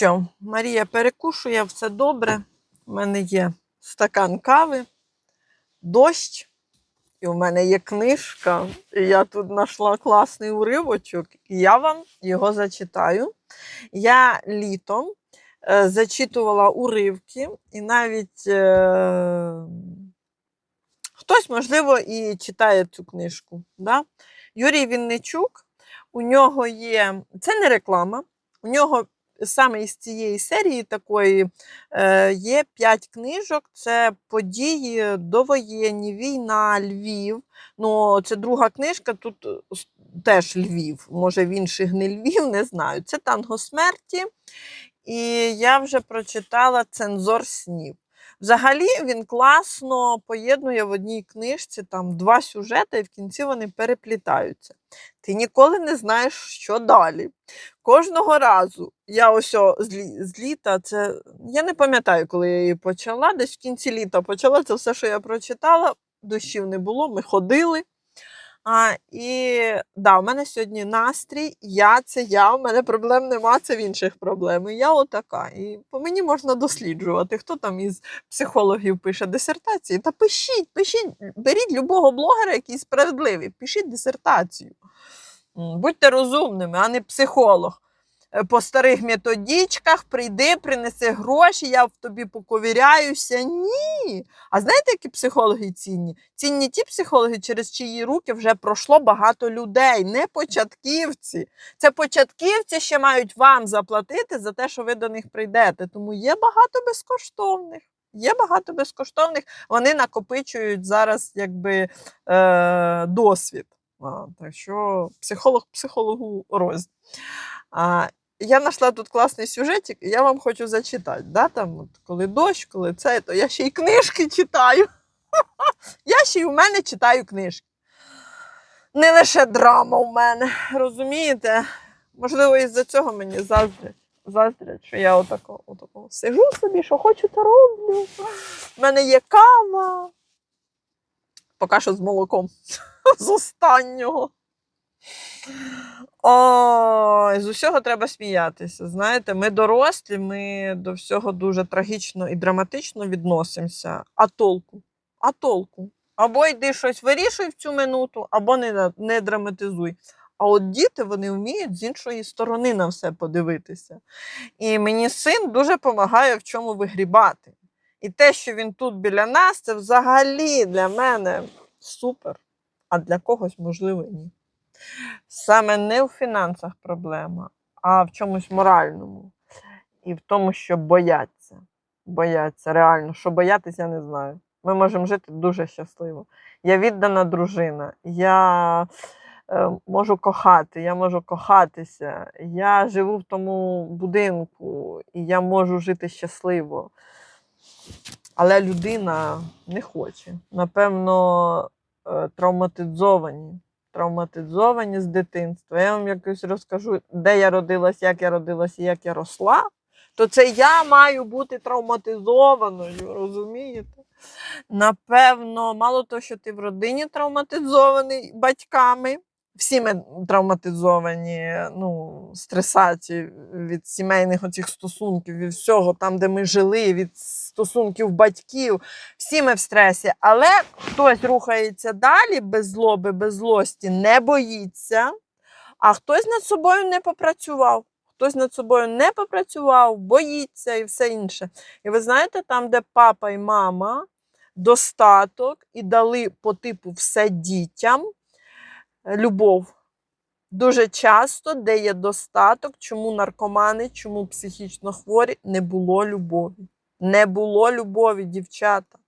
що, Марія перекушує, все добре. У мене є стакан кави, дощ, і у мене є книжка. І я тут знайшла класний уривочок, і я вам його зачитаю. Я літом е, зачитувала уривки, і навіть е, хтось, можливо, і читає цю книжку. Да? Юрій Вінничук, у нього є, це не реклама, у нього саме із цієї серії такої е, є п'ять книжок. Це події довоєнні, війна, Львів. Ну, це друга книжка, тут е, теж Львів. Може, в інших не Львів, не знаю. Це танго смерті. І я вже прочитала Цензор снів. Взагалі він класно поєднує в одній книжці там два сюжети, і в кінці вони переплітаються. Ти ніколи не знаєш, що далі. Кожного разу я ось з, з літа, це я не пам'ятаю, коли я її почала. Десь в кінці літа почала це все, що я прочитала. Дощів не було, ми ходили. А, і да, у мене сьогодні настрій, я це я, у мене проблем нема, це в інших проблем. Я отака. І по мені можна досліджувати, хто там із психологів пише дисертації. Та пишіть, пишіть, беріть любого блогера, який справедливий, пишіть дисертацію. Будьте розумними, а не психолог. Е, По старих методичках прийди, принеси гроші, я в тобі поковіряюся. Ні. А знаєте, які психологи цінні? Цінні ті психологи, через чиї руки вже пройшло багато людей, не початківці. Це початківці ще мають вам заплатити за те, що ви до них прийдете. Тому є багато безкоштовних. Є багато безкоштовних, вони накопичують зараз якби е, досвід. А, так що психолог психологу рознь. А, я знайшла тут класний сюжетик, і я вам хочу зачитати. Да? Там, от, коли дощ, коли це, то я ще й книжки читаю. Я ще й у мене читаю книжки. Не лише драма у мене, розумієте? Можливо, із-за цього мені заздрять. Заздрять, що я отако, отако сижу собі, що хочу, то роблю. У мене є кава. Поки що з молоком. З останнього. Ой, з усього треба сміятися. Знаєте, ми дорослі, ми до всього дуже трагічно і драматично відносимося. А толку? А толку? Або йди щось вирішуй в цю минуту, або не, не драматизуй. А от діти вони вміють з іншої сторони на все подивитися. І мені син дуже допомагає в чому вигрібати. І те, що він тут біля нас, це взагалі для мене супер, а для когось, можливо, ні. Саме не в фінансах проблема, а в чомусь моральному. І в тому, що бояться. Бояться, реально, що боятися, я не знаю. Ми можемо жити дуже щасливо. Я віддана дружина, я е, можу кохати, я можу кохатися, я живу в тому будинку і я можу жити щасливо. Але людина не хоче. Напевно, е, травматизовані. Травматизовані з дитинства. Я вам якось розкажу, де я родилась, як я родилась і як я росла, то це я маю бути травматизованою, розумієте? Напевно, мало того, що ти в родині травматизований батьками, всі ми травматизовані, ну, стресації від сімейних оцих стосунків, від всього, там, де ми жили, від стосунків батьків, всі ми в стресі. Але хтось рухається далі без злоби, без злості, не боїться, а хтось над собою не попрацював. Хтось над собою не попрацював, боїться і все інше. І ви знаєте, там, де папа і мама достаток і дали по типу все дітям, любов. Дуже часто, де є достаток, чому наркомани, чому психічно хворі, не було любові. Не було любові, дівчата.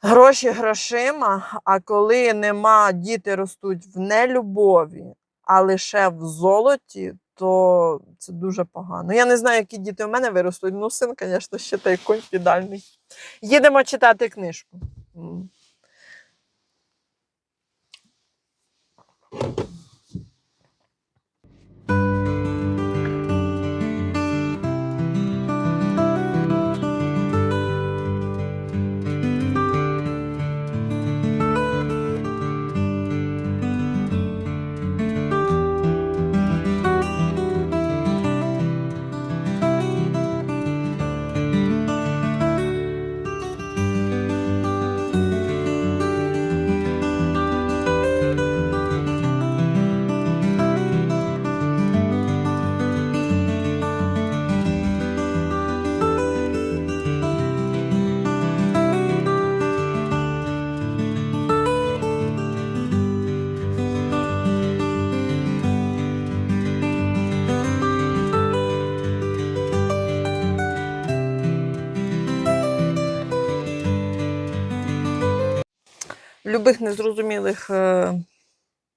Гроші грошима, а коли нема, діти ростуть в нелюбові, а лише в золоті, то це дуже погано. Я не знаю, які діти в мене виростуть. Ну, син, звісно, ще той конь підальний. Їдемо читати книжку. Thank you. М. незрозумілих е,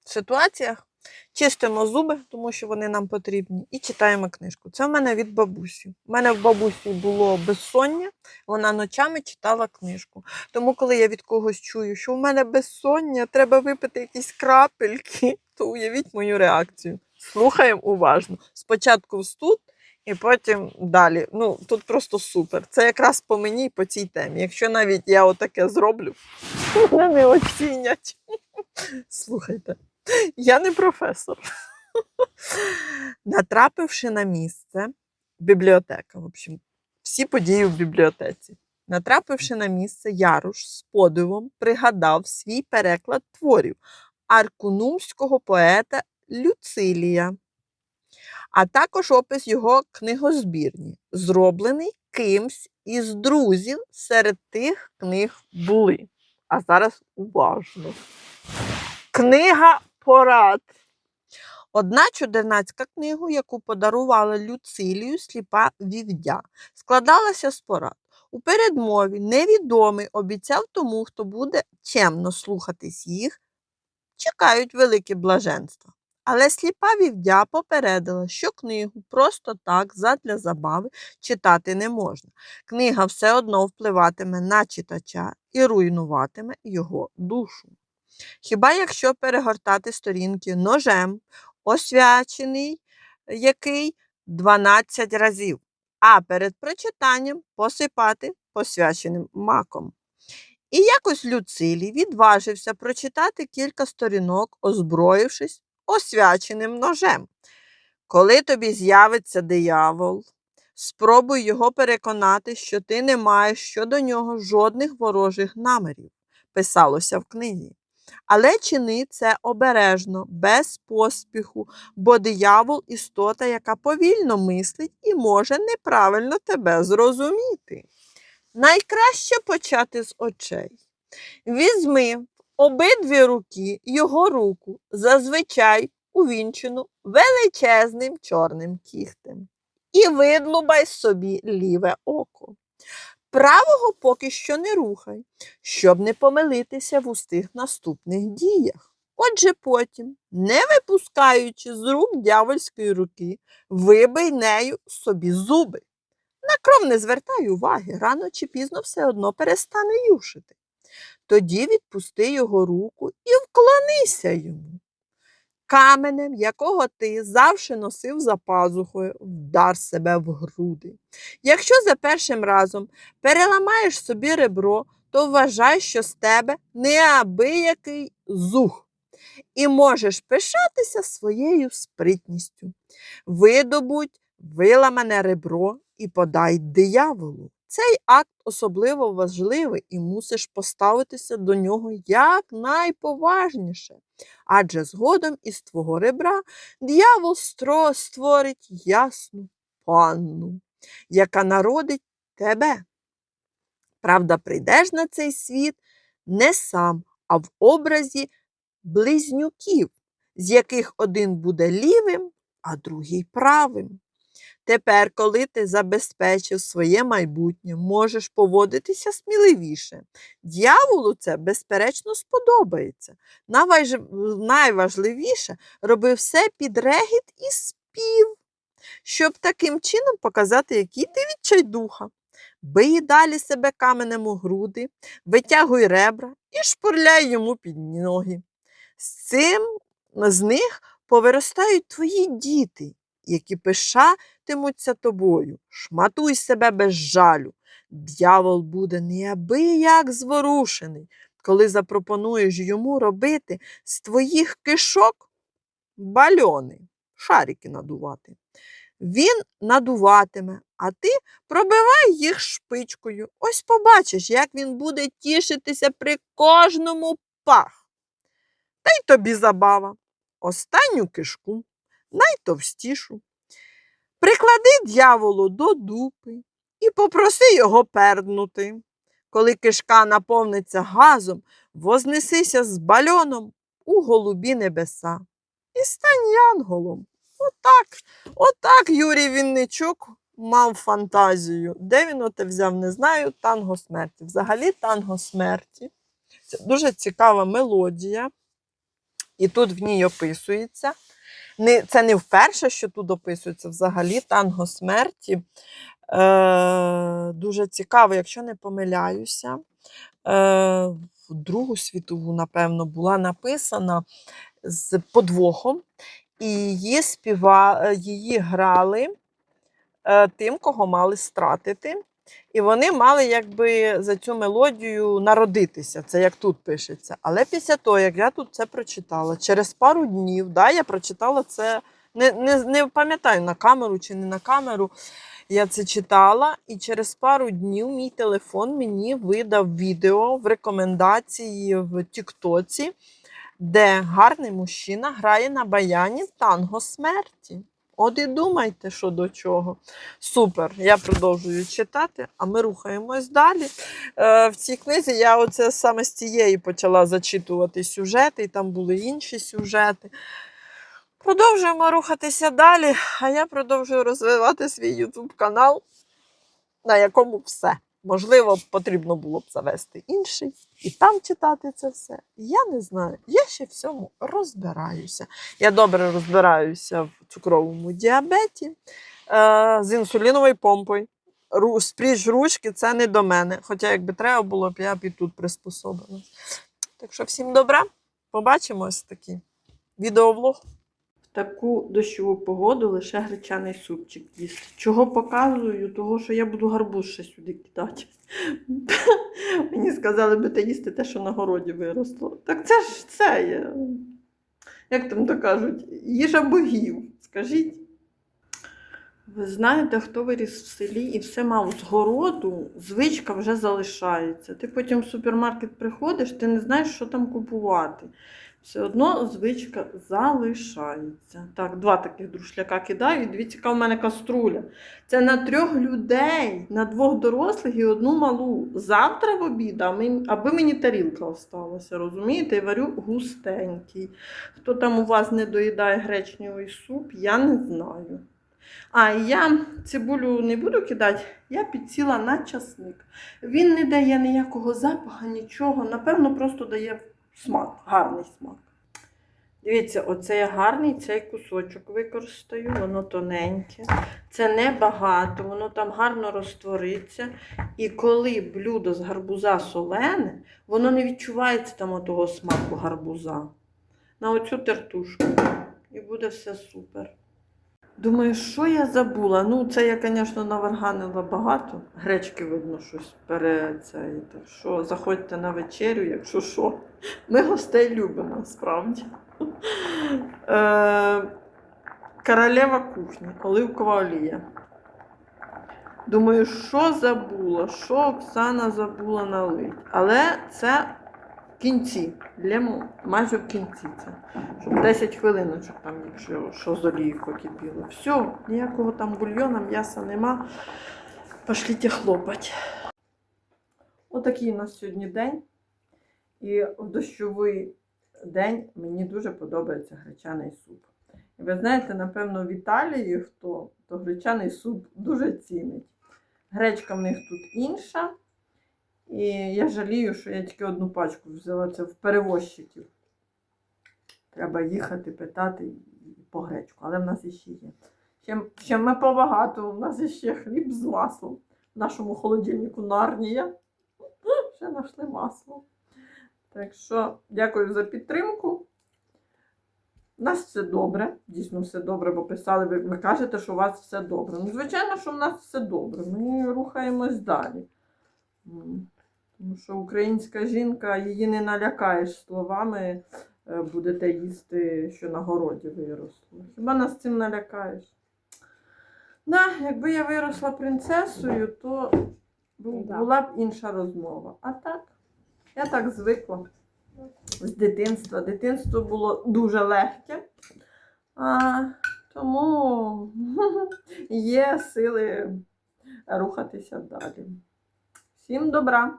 ситуаціях. Чистимо зуби, тому що вони нам потрібні, і читаємо книжку. Це в мене від бабусі. У мене в бабусі було безсоння, вона ночами читала книжку. Тому, коли я від когось чую, що в мене безсоння, треба випити якісь крапельки, то уявіть мою реакцію. Слухаємо уважно. Спочатку встуд, і потім далі. Ну, тут просто супер. Це якраз по мені і по цій темі. Якщо навіть я отаке зроблю, мене оцінять. Слухайте, я не професор. Натрапивши на місце, бібліотека, в общем, всі події в бібліотеці. Натрапивши на місце, Яруш з подивом пригадав свій переклад творів аркунумського поета Люцилія, а також опис його книгозбірні, зроблений кимсь із друзів серед тих книг були. А зараз уважно. Книга порад. Одна чудернацька книга, яку подарувала Люцилію сліпа вівдя, складалася з порад. У передмові невідомий обіцяв тому, хто буде чемно слухатись їх, чекають велике блаженство. Але сліпа вівдя попередила, що книгу просто так, задля забави, читати не можна. Книга все одно впливатиме на читача і руйнуватиме його душу. Хіба якщо перегортати сторінки ножем, освячений який 12 разів, а перед прочитанням посипати посвяченим маком. І якось Люцилій відважився прочитати кілька сторінок, озброївшись освяченим ножем. Коли тобі з'явиться диявол, спробуй його переконати, що ти не маєш щодо нього жодних ворожих намірів, писалося в книзі. Але чини це обережно, без поспіху, бо диявол істота, яка повільно мислить і може неправильно тебе зрозуміти. Найкраще почати з очей. Візьми обидві руки його руку, зазвичай увінчену величезним чорним кіхтем, і видлубай собі ліве око. Правого поки що не рухай, щоб не помилитися в устих наступних діях. Отже потім, не випускаючи з рук дявольської руки, вибий нею собі зуби. На кров не звертай уваги, рано чи пізно все одно перестане юшити. Тоді відпусти його руку і вклонися йому. Каменем, якого ти завжди носив за пазухою, вдар себе в груди. Якщо за першим разом переламаєш собі ребро, то вважай, що з тебе неабиякий зух, і можеш пишатися своєю спритністю. Видобудь виламане ребро і подай дияволу. Цей акт особливо важливий і мусиш поставитися до нього якнайповажніше. Адже згодом із твого ребра диявол стро створить ясну панну, яка народить тебе. Правда, прийдеш на цей світ не сам, а в образі близнюків, з яких один буде лівим, а другий правим. Тепер, коли ти забезпечив своє майбутнє, можеш поводитися сміливіше. Д'яволу це, безперечно, сподобається. Найважливіше роби все під регіт і спів, щоб таким чином показати, який ти відчайдуха. Бий далі себе каменем у груди, витягуй ребра і шпурляй йому під ноги. З цим з них повиростають твої діти, які пишатимуться тобою. Шматуй себе без жалю. Д'явол буде неабияк зворушений, коли запропонуєш йому робити з твоїх кишок бальони, шарики надувати. Він надуватиме, а ти пробивай їх шпичкою. Ось побачиш, як він буде тішитися при кожному пах. Та й тобі забава. Останню кишку, найтовстішу. Приклади дьяволу до дупи і попроси його перднути. Коли кишка наповниться газом, вознесися з бальоном у голубі небеса і стань янголом. Отак, отак Юрій Вінничук мав фантазію. Де він оте взяв, не знаю, танго смерті. Взагалі танго смерті. Це дуже цікава мелодія, і тут в ній описується. Не, це не вперше, що тут описується взагалі танго смерті. Е, дуже цікаво, якщо не помиляюся. Е, в Другу світову, напевно, була написана з подвохом, і її, співа... е, її грали е, тим, кого мали стратити. І вони мали якби за цю мелодію народитися. Це як тут пишеться. Але після того, як я тут це прочитала, через пару днів, да, я прочитала це, не, не, не пам'ятаю на камеру чи не на камеру. Я це читала, і через пару днів мій телефон мені видав відео в рекомендації в Тіктоці, де гарний мужчина грає на баяні танго смерті. От і думайте, що до чого. Супер. Я продовжую читати, а ми рухаємось далі. Е, в цій книзі я оце саме з цієї почала зачитувати сюжети, і там були інші сюжети. Продовжуємо рухатися далі, а я продовжую розвивати свій YouTube канал, на якому все. Можливо, потрібно було б завести інший і там читати це все. Я не знаю. Я ще в цьому розбираюся. Я добре розбираюся в цукровому діабеті е, з інсуліновою помпою. Спріж ручки це не до мене. Хоча, якби треба було б, я б і тут приспособилась. Так що всім добра. Побачимось такі. Відеовлог. Таку дощову погоду лише гречаний супчик їсти. Чого показую? Того, що я буду гарбуз ще сюди кидати. Мені сказали би ти їсти те, що на городі виросло. Так це ж це є. Як там то кажуть, їжа богів. Скажіть. Ви знаєте, хто виріс в селі і все мав з городу, звичка вже залишається. Ти потім в супермаркет приходиш, ти не знаєш, що там купувати. Все одно звичка залишається. Так, два таких друшляка кидаю. І дивіться, в мене каструля. Це на трьох людей, на двох дорослих і одну малу. Завтра в обід, аби мені тарілка осталася, розумієте? І варю густенький. Хто там у вас не доїдає гречневий суп, я не знаю. А я цибулю не буду кидати, я підсіла на часник. Він не дає ніякого запаху, нічого. Напевно, просто дає смак, гарний смак. Дивіться, оце я гарний цей кусочок використаю, воно тоненьке. Це небагато, воно там гарно розтвориться. І коли блюдо з гарбуза солене, воно не відчувається там того смаку гарбуза. На оцю тертушку. І буде все супер. Думаю, що я забула? Ну, це я, звісно, наварганила багато. Гречки, видно, щось пере. Так що заходьте на вечерю, якщо що. Ми гостей любимо, справді. Е, королева кухні, оливкова олія. Думаю, що забула, що Оксана забула налити. Але це в кінці. Лємо майже в кінці це. Щоб 10 хвилиночок там, якщо що з олією покипіло. Все, ніякого там бульйона, м'яса нема. Пошліть хлопать. Отакий у нас сьогодні день. І в дощовий день мені дуже подобається гречаний суп. І ви знаєте, напевно, в Італії хто, то гречаний суп дуже цінить. Гречка в них тут інша. І я жалію, що я тільки одну пачку взяла це в перевозчиків. Треба їхати, питати по гречку, але в нас іще є. Ще, ще ми побагато, у нас іще хліб з маслом. В нашому холодильнику нарнія. Ще знайшли масло. Так що дякую за підтримку. У нас все добре, дійсно все добре, бо писали, ви, ви кажете, що у вас все добре. Ну, звичайно, що в нас все добре. Ми рухаємось далі. Тому що українська жінка, її не налякаєш словами, е, будете їсти, що на городі виросло. Хіба нас цим налякаєш? Да, якби я виросла принцесою, то була б інша розмова. А так, я так звикла з дитинства. Дитинство було дуже легке. А, тому є сили рухатися далі. Всім добра!